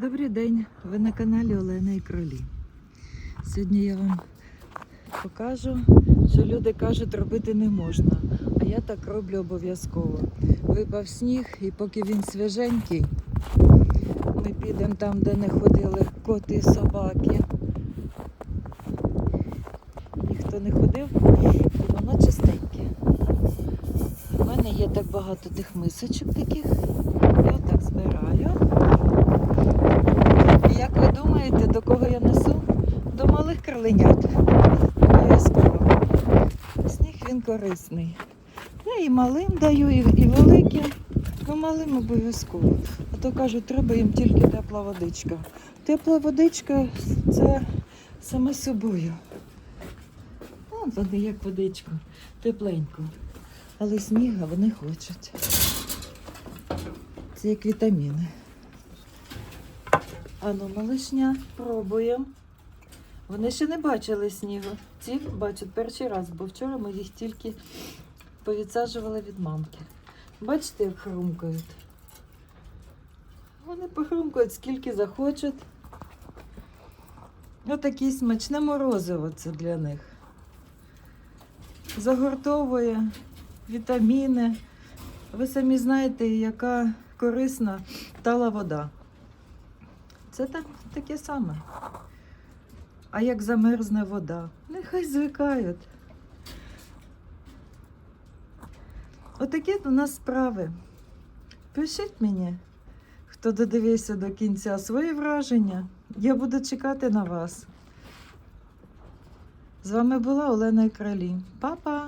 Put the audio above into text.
Добрий день, ви на каналі Олена і Кролі. Сьогодні я вам покажу, що люди кажуть, робити не можна, а я так роблю обов'язково. Випав сніг, і поки він свіженький, ми підемо там, де не ходили коти і собаки. Ніхто не ходив, воно чистеньке. У мене є так багато тих мисочок таких. Я отак збираю. І як думаєте, до кого я несу? До малих кроленят. Обов'язково. Сніг він корисний. Я і малим даю, і великим. Ну, малим обов'язково. А то кажуть, треба їм тільки тепла водичка. Тепла водичка це саме собою. Вон вони як водичку, тепленьку. Але сніга вони хочуть. Це як вітаміни. Ану, малишня, пробуємо. Вони ще не бачили снігу. Ці бачать перший раз, бо вчора ми їх тільки повідсаджували від мамки. Бачите, як хрумкають? Вони похрумкають скільки захочуть. Отакі смачне морозиво це для них. Загортовує вітаміни. Ви самі знаєте, яка корисна тала вода. Це так, таке саме. А як замерзне вода, нехай звикають. Отакі у нас справи. Пишіть мені, хто додивився до кінця свої враження. Я буду чекати на вас. З вами була Олена Кралі. Па-па!